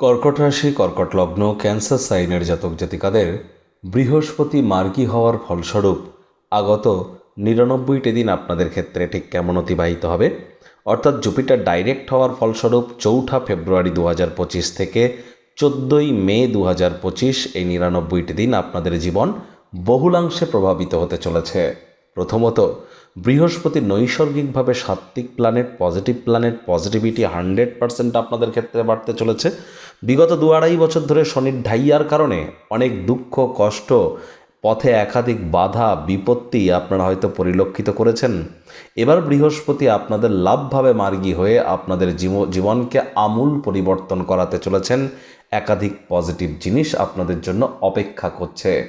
কর্কট রাশি, কর্কট লগ্ন, ক্যান্সার সাইনের জাতক জাতিকাদের বৃহস্পতি মার্গী হওয়ার ফলস্বরূপ আগত নিরানব্বইটি দিন আপনাদের ক্ষেত্রে ঠিক কেমন অতিবাহিত হবে? অর্থাৎ জুপিটার ডাইরেক্ট হওয়ার ফলস্বরূপ চৌঠা ফেব্রুয়ারি দু হাজার পঁচিশ থেকে চোদ্দোই মে দু পঁচিশ এই নিরানব্বইটি দিন আপনাদের জীবন বহুলাংশে প্রভাবিত হতে চলেছে। প্রথমত, বৃহস্পতি নৈসর্গিকভাবে সাত্ত্বিক planet positive planet positivity hundred percent আপনাদের ক্ষেত্রে বাড়তে চলেছে। বিগত দু আড়াই বছর ধরে শনির ঢাইয়ার কারণে অনেক দুঃখ, কষ্ট, পথে একাধিক বাধা, বিপত্তি আপনারা হয়তো পরিলক্ষিত করেছেন। এবার বৃহস্পতি আপনাদের লাভভাবে মার্গী হয়ে আপনাদের জীব- জীবনকে আমূল পরিবর্তন করাতে চলেছেন। একাধিক পজিটিভ জিনিস আপনাদের জন্য অপেক্ষা করছে।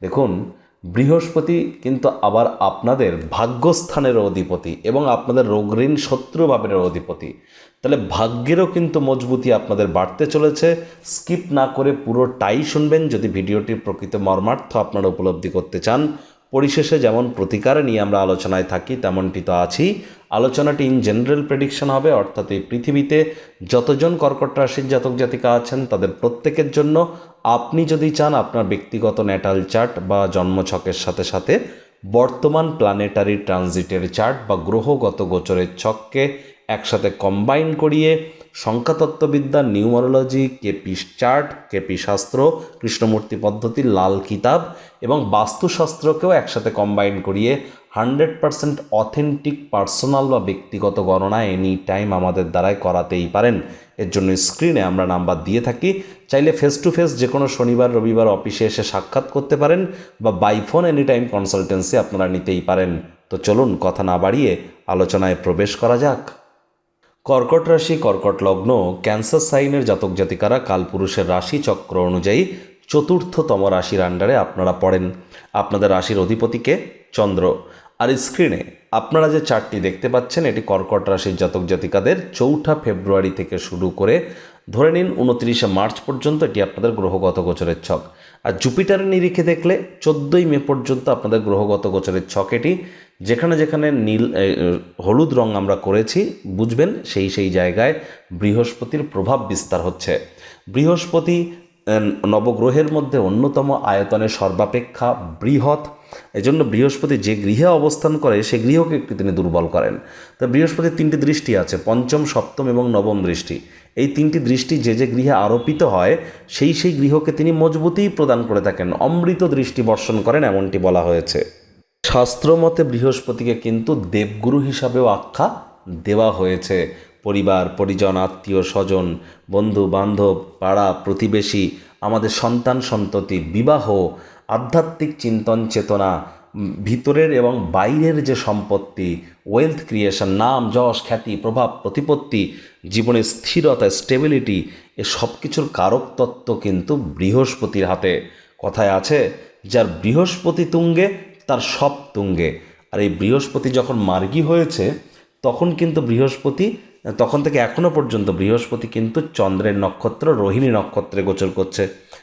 দেখুন বৃহস্পতি কিন্তু আবার আপনাদের ভাগ্যস্থানের অধিপতি এবং আপনাদের রোগঋণ শত্রু ভাবের অধিপতি। তাহলে ভাগ্যেরও কিন্তু মজবুতি আপনাদের বাড়তে চলেছে। স্কিপ না করে পুরোটাই শুনবেন যদি ভিডিওটির প্রকৃত মর্মার্থ আপনারা উপলব্ধি করতে চান। পরিশেষে যেমন প্রতিকার নিয়ে আমরা আলোচনায় থাকি, তেমনটি তো আছি আলোচনাটি ইন জেনারেল প্রেডিকশন হবে, অর্থাৎ এই পৃথিবীতে যতজন কর্কট রাশির জাতক জাতিকা আছেন, তাদের প্রত্যেকের জন্য আপনি যদি চান আপনার ব্যক্তিগত ন্যাটাল চার্ট বা জন্মছকের সাথে সাথে বর্তমান প্ল্যানেটারি ট্রানজিটের চার্ট বা গ্রহগত গোচরের ছককে একসাথে কম্বাইন করিয়ে সংখ্যাতত্ত্ববিদ্যা নিউমারোলজি কেপি চার্ট কেপি শাস্ত্র, কৃষ্ণমূর্তি পদ্ধতি, লাল কিতাব এবং বাস্তুশাস্ত্রকেও একসাথে কম্বাইন করিয়ে হান্ড্রেড পারসেন্ট অথেন্টিক, পার্সোনাল বা ব্যক্তিগত গণনা এনি টাইম আমাদের দ্বারাই করাতেই পারেন। এর জন্য স্ক্রিনে আমরা নাম্বার দিয়ে থাকি। চাইলে ফেস টু ফেস যে কোনো শনিবার, রবিবার অফিসে এসে সাক্ষাৎ করতে পারেন বা by phone any time consultancy আপনারা নিতেই পারেন। তো চলুন কথা না বাড়িয়ে আলোচনায় প্রবেশ করা যাক। কর্কট রাশি, কর্কট লগ্ন, ক্যান্সার সাইনের জাতক জাতিকারা কালপুরুষের রাশি চক্র অনুযায়ী চতুর্থতম রাশির আন্ডারে আপনারা পড়েন। আপনাদের রাশির অধিপতিকে চন্দ্র। আর স্ক্রিনে আপনারা যে চার্টটি দেখতে পাচ্ছেন, এটি কর্কট রাশির জাতক জাতিকাদের চৌঠা ফেব্রুয়ারি থেকে শুরু করে ধরে নিন উনত্রিশে মার্চ পর্যন্ত এটি আপনাদের গ্রহগত গোচরের ছক। আর জুপিটারের নিরিখে দেখলে চোদ্দোই মে পর্যন্ত আপনাদের গ্রহগত গোচরের ছক এটি। যেখানে যেখানে নীল হলুদ রং আমরা করেছি, বুঝবেন সেই সেই জায়গায় বৃহস্পতির প্রভাব বিস্তার হচ্ছে। বৃহস্পতি নবগ্রহের মধ্যে অন্যতম আয়তনে সর্বাপেক্ষা বৃহৎ এজন্য বৃহস্পতি যে গৃহে অবস্থান করে, সে গৃহকে একটু তিনি দুর্বল করেন। তো বৃহস্পতির তিনটি দৃষ্টি আছে, পঞ্চম, সপ্তম এবং নবম দৃষ্টি। এই তিনটি দৃষ্টি যে যে গৃহে আরোপিত হয়, সেই সেই গৃহকে তিনি মজবুতিই প্রদান করে থাকেন। অমৃত দৃষ্টি বর্ষণ করেন, এমনটি বলা হয়েছে। শাস্ত্রমতে বৃহস্পতিকে কিন্তু দেবগুরু হিসাবেও আখ্যা দেওয়া হয়েছে। পরিবার, পরিজন, আত্মীয়, স্বজন, বন্ধু, বান্ধব, পাড়া, প্রতিবেশী, আমাদের সন্তান, সন্ততি, বিবাহ আধ্যাত্মিক চিন্তন চেতনা ভিতরের এবং বাইরের যে সম্পত্তি ওয়েলথ ক্রিয়েশন নাম, যশ, খ্যাতি, প্রভাব, প্রতিপত্তি, জীবনের স্থিরতা স্টেবিলিটি এ সব কিছুর কারক তত্ত্ব কিন্তু বৃহস্পতির হাতে। কথায় আছে, যার বৃহস্পতি তুঙ্গে, তার সব তুঙ্গে। আর এই বৃহস্পতি যখন মার্গী হয়েছে, তখন কিন্তু বৃহস্পতি, তখন থেকে এখনও পর্যন্ত বৃহস্পতি কিন্তু চন্দ্রের নক্ষত্র, রোহিণী নক্ষত্রে গোচর করছে।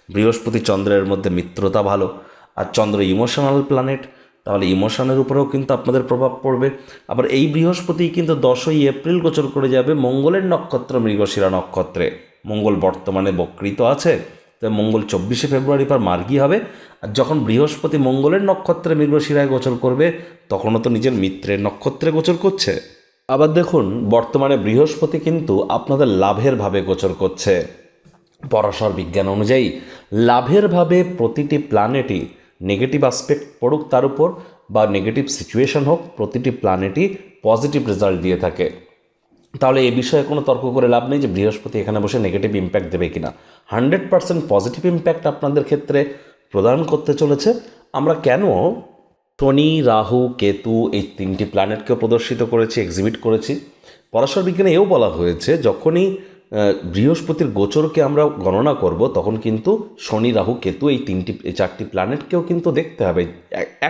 বৃহস্পতি চন্দ্রের মধ্যে মিত্রতা ভালো আর চন্দ্র ইমোশনাল প্ল্যানেট তাহলে ইমোশনের উপরেও কিন্তু আপনাদের প্রভাব পড়বে। আবার এই বৃহস্পতি কিন্তু দশই এপ্রিল গোচর করে যাবে মঙ্গলের নক্ষত্র মৃগশিরা নক্ষত্রে। মঙ্গল বর্তমানে বকৃত আছে, তো মঙ্গল চব্বিশে ফেব্রুয়ারি পর মার্গী হবে। আর যখন বৃহস্পতি মঙ্গলের নক্ষত্রে মৃগশিরায় গোচর করবে, তখনও তো নিজের মিত্রের নক্ষত্রে গোচর করছে। আবার দেখুন, বর্তমানে বৃহস্পতি কিন্তু আপনাদের লাভের ভাবে গোচর করছে। পরাশর বিজ্ঞান অনুযায়ী, লাভের ভাবে প্রতিটি প্ল্যানেটই নেগেটিভ আসপেক্ট পড়ুক তার উপর বা নেগেটিভ সিচুয়েশন হোক, প্রতিটি প্ল্যানেটই পজিটিভ রেজাল্ট দিয়ে থাকে। তাহলে এ বিষয়ে কোনো তর্ক করে লাভ নেই যে বৃহস্পতি এখানে বসে নেগেটিভ ইম্প্যাক্ট দেবে কিনা। হান্ড্রেড পার্সেন্ট পজিটিভ ইম্প্যাক্ট আপনাদের ক্ষেত্রে প্রদান করতে চলেছে। আমরা কেন শনি, রাহু, কেতু এই তিনটি প্ল্যানেটকে প্রদর্শিত করেছি এক্সিবিট করেছি? পরাশর বিজ্ঞানে এও বলা হয়েছে, যখনই বৃহস্পতির গোচরকে আমরা গণনা করব, তখন কিন্তু শনি, রাহু, কেতু এই তিনটি চারটি প্ল্যানেটকেও কিন্তু দেখতে হবে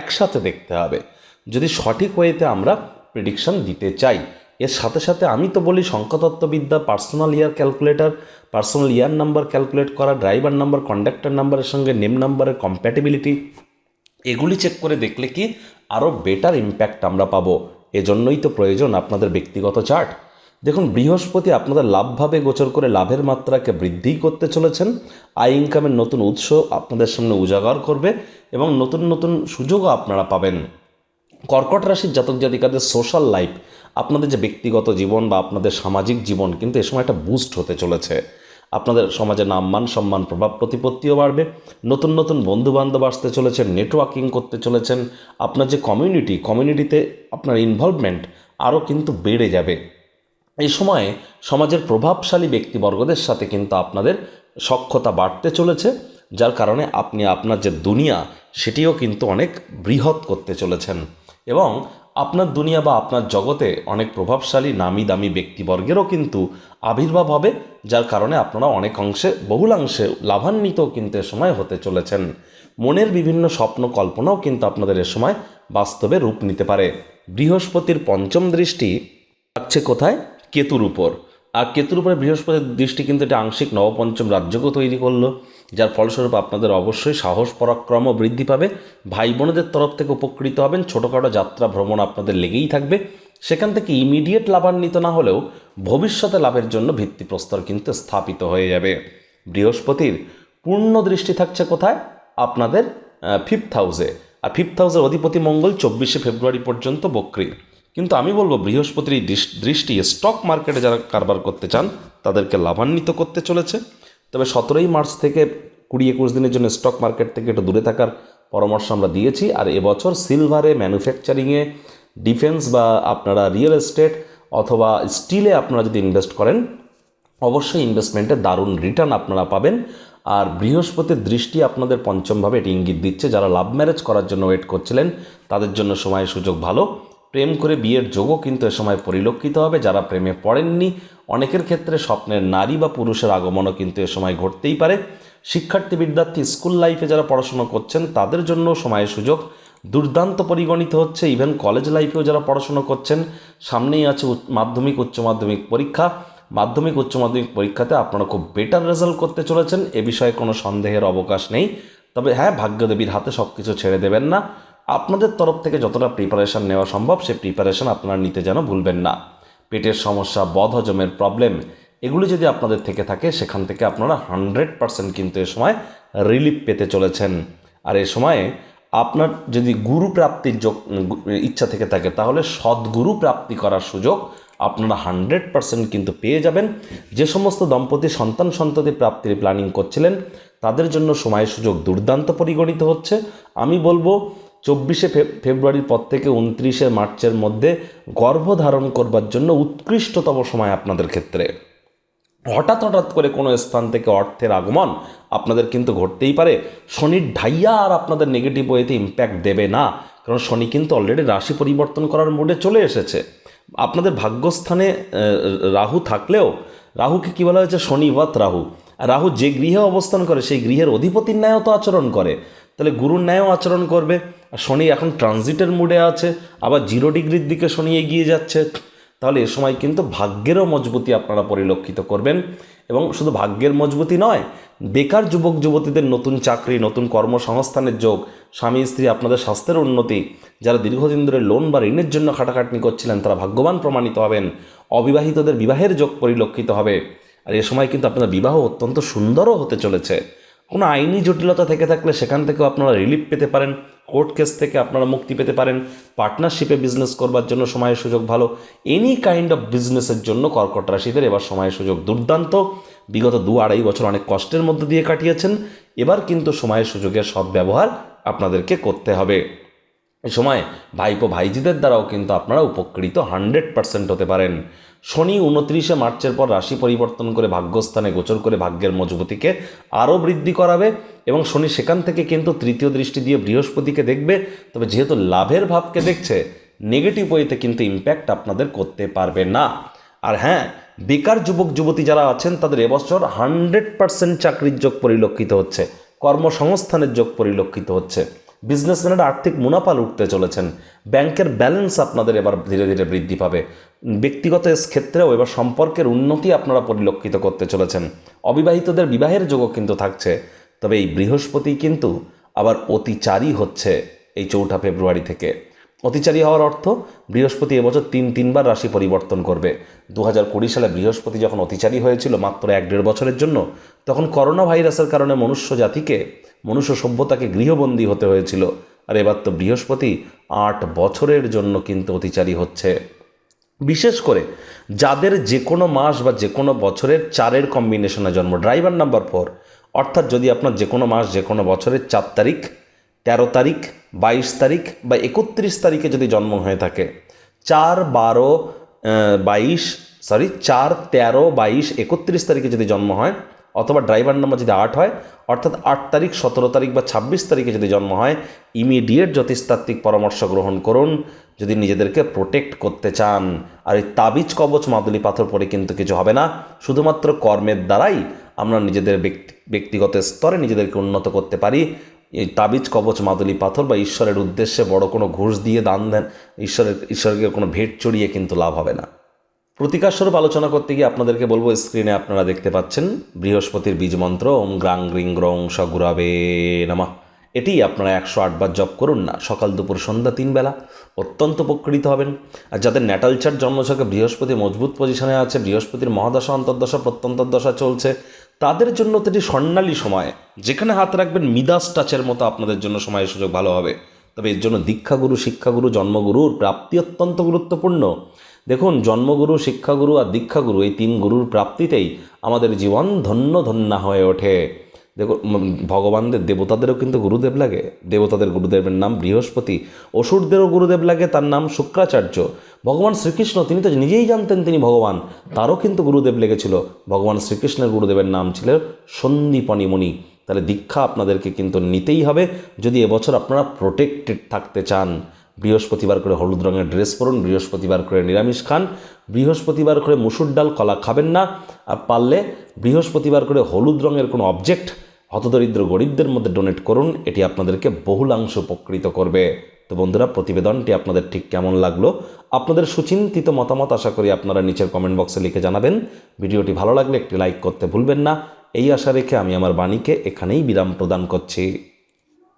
একসাথে দেখতে হবে। যদি সঠিক ওয়েতে আমরা প্রেডিকশন দিতে চাই, এর সাথে সাথে আমি তো বলি সংখ্যাতত্ত্ববিদ্যা personal year calculator personal year number calculate করা ড্রাইভার নাম্বার কন্ডাক্টর নাম্বারের সঙ্গে নেম নাম্বারের কম্প্যাটিবিলিটি এগুলি চেক করে দেখলে কি আরও বেটার ইম্প্যাক্ট আমরা পাবো। এজন্যই তো প্রয়োজন আপনাদের ব্যক্তিগত চার্ট দেখুন, বৃহস্পতি আপনাদের লাভভাবে গোচর করে লাভের মাত্রাকে বৃদ্ধি করতে চলেছেন। আয় ইনকামের নতুন উৎস আপনাদের সামনে উজাগর করবে এবং নতুন নতুন সুযোগও আপনারা পাবেন। কর্কট রাশির জাতক জাতিকাদের সোশ্যাল লাইফ আপনাদের যে ব্যক্তিগত জীবন বা আপনাদের সামাজিক জীবন কিন্তু এ সময় একটা বুস্ট হতে চলেছে। আপনাদের সমাজে নাম মান সম্মান, প্রভাব প্রতিপত্তিও বাড়বে। নতুন নতুন বন্ধু বান্ধব আসতে চলেছেন নেটওয়ার্কিং করতে চলেছেন। আপনার যে কমিউনিটি কমিউনিটিতে আপনার ইনভলভমেন্ট আরও কিন্তু বেড়ে যাবে। এই সময়ে সমাজের প্রভাবশালী ব্যক্তিবর্গদের সাথে কিন্তু আপনাদের সক্ষতা বাড়তে চলেছে, যার কারণে আপনি আপনার যে দুনিয়া, সেটিও কিন্তু অনেক বৃহৎ করতে চলেছেন। এবং আপনার দুনিয়া বা আপনার জগতে অনেক প্রভাবশালী নামি দামি ব্যক্তিবর্গেরও কিন্তু আবির্ভাব হবে, যার কারণে আপনারা অনেক অংশে, বহুলাংশে লাভান্বিত কিন্তু এ সময় হতে চলেছেন। মনের বিভিন্ন স্বপ্ন কল্পনাও কিন্তু আপনাদের এ সময় বাস্তবে রূপ নিতে পারে। বৃহস্পতির পঞ্চম দৃষ্টি থাকছে কোথায়? কেতুর উপর। আর কেতুর উপরে বৃহস্পতির দৃষ্টি কিন্তু এটা আংশিক নবপঞ্চম রাজ্যকেও তৈরি করল, যার ফলস্বরূপ আপনাদের অবশ্যই সাহস পরাক্রম বৃদ্ধি পাবে। ভাই বোনেদের তরফ থেকে উপকৃত হবেন, ছোটোখাটো যাত্রা ভ্রমণ আপনাদের লেগেই থাকবে। সেখান থেকে ইমিডিয়েট লাভান্বিত না হলেও ভবিষ্যতে লাভের জন্য ভিত্তিপ্রস্তর কিন্তু স্থাপিত হয়ে যাবে। বৃহস্পতির পূর্ণ দৃষ্টি থাকছে কোথায়? আপনাদের ফিফথ হাউসে আর ফিফথ হাউসের অধিপতি মঙ্গল চব্বিশে ফেব্রুয়ারি পর্যন্ত বক্রী। কিন্তু আমি বলব বৃহস্পতির দৃষ্টি স্টক মার্কেটে যারা কারবার করতে চান, তাদেরকে লাভান্বিত করতে চলেছে। তবে সতেরোই মার্চ থেকে কুড়ি একুশ দিনের জন্য স্টক মার্কেট থেকে একটু দূরে থাকার পরামর্শ আমরা দিয়েছি। আর এবছর সিলভারে ম্যানুফ্যাকচারিংয়ে ডিফেন্স বা আপনারা রিয়েল এস্টেট অথবা স্টিলে আপনারা যদি ইনভেস্ট করেন, অবশ্যই ইনভেস্টমেন্টে দারুণ রিটার্ন আপনারা পাবেন। আর বৃহস্পতির দৃষ্টি আপনাদের পঞ্চমভাবে এটি ইঙ্গিত দিচ্ছে, যারা লাভ ম্যারেজ করার জন্য ওয়েট করছিলেন, তাদের জন্য সময় সুযোগ ভালো। প্রেম করে বিয়ের যোগও কিন্তু এ সময় পরিলক্ষিত হবে, যারা প্রেমে পড়েননি। অনেকের ক্ষেত্রে স্বপ্নের নারী বা পুরুষের আগমনও কিন্তু এ সময় ঘটতেই পারে। শিক্ষার্থী, বিদ্যার্থী, স্কুল লাইফে যারা পড়াশোনা করছেন, তাদের জন্য সময়ের সুযোগ। দুর্দান্ত পরিগণিত হচ্ছে, ইভেন কলেজ লাইফেও যারা পড়াশোনা করছেন, সামনেই আছে মাধ্যমিক, উচ্চ মাধ্যমিক পরীক্ষা। মাধ্যমিক, উচ্চ মাধ্যমিক পরীক্ষাতে আপনারা খুব বেটার রেজাল্ট করতে চলেছেন, এ বিষয়ে কোনো সন্দেহের অবকাশ নেই। তবে হ্যাঁ ভাগ্যদেবীর হাতে সব কিছু ছেড়ে দেবেন না। আপনাদের তরফ থেকে যতটা প্রিপারেশন নেওয়া সম্ভব, সে প্রিপারেশন আপনারা নিতে যেন ভুলবেন না। পেটের সমস্যা বদ হজমের প্রবলেম এগুলি যদি আপনাদের থেকে থাকে, সেখান থেকে আপনারা হান্ড্রেড পারসেন্ট কিন্তু এ সময় রিলিফ পেতে চলেছেন। আর এ সময়ে আপনার যদি গুরু প্রাপ্তির যোগ- ইচ্ছা থেকে থাকে, তাহলে সদ্গুরু প্রাপ্তি করার সুযোগ আপনারা হান্ড্রেড পারসেন্ট কিন্তু পেয়ে যাবেন। যে সমস্ত দম্পতি সন্তান সন্ততি প্রাপ্তির প্ল্যানিং করছিলেন, তাদের জন্য সময় সুযোগ দুর্দান্ত পরিগণিত হচ্ছে। আমি বলব চব্বিশে ফেব্রুয়ারির পর থেকে উনত্রিশে মার্চের মধ্যে গর্ভধারণ করবার জন্য উৎকৃষ্টতম সময় আপনাদের ক্ষেত্রে। হঠাৎ হঠাৎ করে কোনো স্থান থেকে অর্থের আগমন আপনাদের কিন্তু ঘটতেই পারে। শনির ঢাইয়া আর আপনাদের নেগেটিভ ওয়েতে ইম্প্যাক্ট দেবে না, কারণ শনি কিন্তু অলরেডি রাশি পরিবর্তন করার মোডে চলে এসেছে। আপনাদের ভাগ্যস্থানে রাহু থাকলেও, রাহুকে কী বলা হয়েছে? শনিবত রাহু। রাহু যে গৃহে অবস্থান করে, সেই গৃহের অধিপতির ন্যায়ও তো আচরণ করে। তাহলে গুরুর ন্যায়ও আচরণ করবে। আর শনি এখন ট্রানজিটের মুডে আছে, আবার জিরো ডিগ্রির দিকে শনি এগিয়ে যাচ্ছে। তাহলে এ সময় কিন্তু ভাগ্যেরও মজবুতি আপনারা পরিলক্ষিত করবেন। এবং শুধু ভাগ্যের মজবুতি নয়, বেকার যুবক, যুবতীদের নতুন চাকরি, নতুন কর্মসংস্থানের যোগ, স্বামী, স্ত্রী, আপনাদের স্বাস্থ্যের উন্নতি, যারা দীর্ঘদিন ধরে লোন বা ঋণের জন্য খাটাখাটনি করছিলেন, তারা ভাগ্যবান প্রমাণিত হবেন। অবিবাহিতদের বিবাহের যোগ পরিলক্ষিত হবে। আর এ সময় কিন্তু আপনাদের বিবাহ অত্যন্ত সুন্দরও হতে চলেছে। কোনো আইনি জটিলতা থেকে থাকলে সেখান থেকেও আপনারা রিলিফ পেতে পারেন কোর্ট কেস থেকে আপনারা মুক্তি পেতে পারেন পার্টনারশিপে বিজনেস করবার জন্য সময়ের সুযোগ ভালো এনি কাইন্ড অফ বিজনেসের জন্য কর্কট রাশিদের এবার সময়ের সুযোগ দুর্দান্ত। বিগত দু আড়াই বছর অনেক কষ্টের মধ্যে দিয়ে কাটিয়েছেন, এবার কিন্তু সময়ের সুযোগের সদ্ব্যবহার আপনাদেরকে করতে হবে। এই সময় ভাইপো ভাইজিদের দ্বারাও কিন্তু আপনারা উপকৃত হান্ড্রেড পার্সেন্ট হতে পারেন। শনি উনত্রিশে মার্চের পর রাশি পরিবর্তন করে ভাগ্যস্থানে গোচর করে ভাগ্যের মজবুতিকে আরও বৃদ্ধি করাবে এবং শনি সেখান থেকে কিন্তু তৃতীয় দৃষ্টি দিয়ে বৃহস্পতিকে দেখবে। তবে যেহেতু লাভের ভাবকে দেখছে নেগেটিভ ওয়েতে কিন্তু ইম্প্যাক্ট আপনাদের করতে পারবে না। আর হ্যাঁ বেকার যুবক, যুবতী যারা আছেন, তাদের এবছর হান্ড্রেড পার্সেন্ট চাকরির যোগ পরিলক্ষিত হচ্ছে, কর্মসংস্থানের যোগ পরিলক্ষিত হচ্ছে। বিজনেসম্যানেরা আর্থিক মুনাফা লুটতে চলেছেন। ব্যাংকের ব্যালেন্স আপনাদের এবার ধীরে ধীরে বৃদ্ধি পাবে। ব্যক্তিগত ক্ষেত্রেও এবার সম্পর্কের উন্নতি আপনারা পরিলক্ষিত করতে চলেছেন। অবিবাহিতদের বিবাহের যোগও কিন্তু থাকছে। তবে এই বৃহস্পতি কিন্তু আবার অতিচারী হচ্ছে এই চৌঠা ফেব্রুয়ারি থেকে। অতিচারী হওয়ার অর্থ বৃহস্পতি এবছর তিন তিনবার রাশি পরিবর্তন করবে। দু কুড়ি সালে বৃহস্পতি যখন অতিচারী হয়েছিল মাত্র এক দেড় বছরের জন্য, তখন করোনা ভাইরাসের কারণে মনুষ্য জাতিকে মনুষ্য সভ্যতাকে গৃহবন্দী হতে হয়েছিল। আর এবার তো বৃহস্পতি আট বছরের জন্য কিন্তু অতিচারী হচ্ছে। বিশেষ করে যাদের যে কোনো মাস বা যে কোনো বছরের চারের কম্বিনেশনে জন্ম ড্রাইভার নাম্বার ফোর অর্থাৎ যদি আপনার যে কোনো মাস যে কোনো বছরের চার তারিখ, তেরো তারিখ, বাইশ তারিখ বা একত্রিশ তারিখে যদি জন্ম হয়ে থাকে, চার, বারো বাইশ সরি চার, তেরো, বাইশ, একত্রিশ তারিখে যদি জন্ম হয় অথবা ড্রাইভার নাম্বার যদি আট হয়, অর্থাৎ আট তারিখ, সতেরো তারিখ বা ছাব্বিশ তারিখে যদি জন্ম হয় ইমিডিয়েট জ্যোতিষতাত্ত্বিক পরামর্শ গ্রহণ করুন, যদি নিজেদেরকে প্রোটেক্ট করতে চান। আর এই তাবিজ, কবচ, মাদুলি, পাথর পরে কিন্তু কিছু হবে না। শুধুমাত্র কর্মের দ্বারাই আমরা নিজেদের ব্যক্তি, ব্যক্তিগত স্তরে নিজেদেরকে উন্নত করতে পারি। এই তাবিজ, কবচ, মাদুলি, পাথর বা ঈশ্বরের উদ্দেশ্যে বড় কোনো ঘুষ দিয়ে দান দেন, ঈশ্বরের, ঈশ্বরকে কোনো ভেট চড়িয়ে কিন্তু লাভ হবে না। প্রতিকার স্বরূপ আলোচনা করতে গিয়ে আপনাদেরকে বলব স্ক্রিনে আপনারা দেখতে পাচ্ছেন, বৃহস্পতির বীজ মন্ত্র, ওম গ্রাং গ্রিং গ্রং সগুরাবে নামা। এটি আপনারা একশো আটবার জপ করুন না, সকাল দুপুর সন্ধ্যা তিন বেলা, অত্যন্ত উপকৃত হবেন। আর যাদের ন্যাটাল চার্ট জন্মছকে বৃহস্পতি মজবুত পজিশনে আছে, বৃহস্পতির মহাদশা, অন্তর্দশা প্রত্যন্তর্দশা চলছে, তাদের জন্য তো এটি স্বর্ণালী সময়। যেখানে হাত রাখবেন মিদাস টাচের মতো আপনাদের জন্য সময়ের সুযোগ ভালো হবে। তবে এর জন্য দীক্ষাগুরু, শিক্ষাগুরু, জন্মগুরুর প্রাপ্তি অত্যন্ত গুরুত্বপূর্ণ। দেখুন, জন্মগুরু, শিক্ষাগুরু আর দীক্ষাগুরু এই তিন গুরুর প্রাপ্তিতেই আমাদের জীবন ধন্য ধন্য হয়ে ওঠে। দেখুন ভগবানদের দেবতাদেরও কিন্তু গুরুদেব লাগে। দেবতাদের গুরুদেবের নাম বৃহস্পতি, অসুরদেরও গুরুদেব লাগে, তার নাম শুক্রাচার্য। ভগবান শ্রীকৃষ্ণ, তিনি তো নিজেই জানতেন তিনি ভগবান, তারও কিন্তু গুরুদেব লেগেছিল। ভগবান শ্রীকৃষ্ণের গুরুদেবের নাম ছিল সন্দীপনী মুনি। তাহলে দীক্ষা আপনাদেরকে কিন্তু নিতেই হবে। যদি এবছর আপনারা প্রোটেক্টেড থাকতে চান বৃহস্পতিবার করে হলুদ রঙের ড্রেস পরুন, বৃহস্পতিবার করে নিরামিষ খান, বৃহস্পতিবার করে মুসুর ডাল, কলা খাবেন না। আর পারলে বৃহস্পতিবার করে হলুদ রঙের কোনো অবজেক্ট হতদরিদ্র গরিবদের মধ্যে ডোনেট করুন, এটি আপনাদেরকে বহুলাংশ উপকৃত করবে। তো বন্ধুরা, প্রতিবেদনটি আপনাদের ঠিক কেমন লাগল? আপনাদের সুচিন্তিত মতামত আশা করি আপনারা নিচের কমেন্ট বক্সে লিখে জানাবেন। ভিডিওটি ভালো লাগলে একটি লাইক করতে ভুলবেন না। এই আশা রেখে আমি আমার বাণীকে এখানেই বিরাম প্রদান করছি।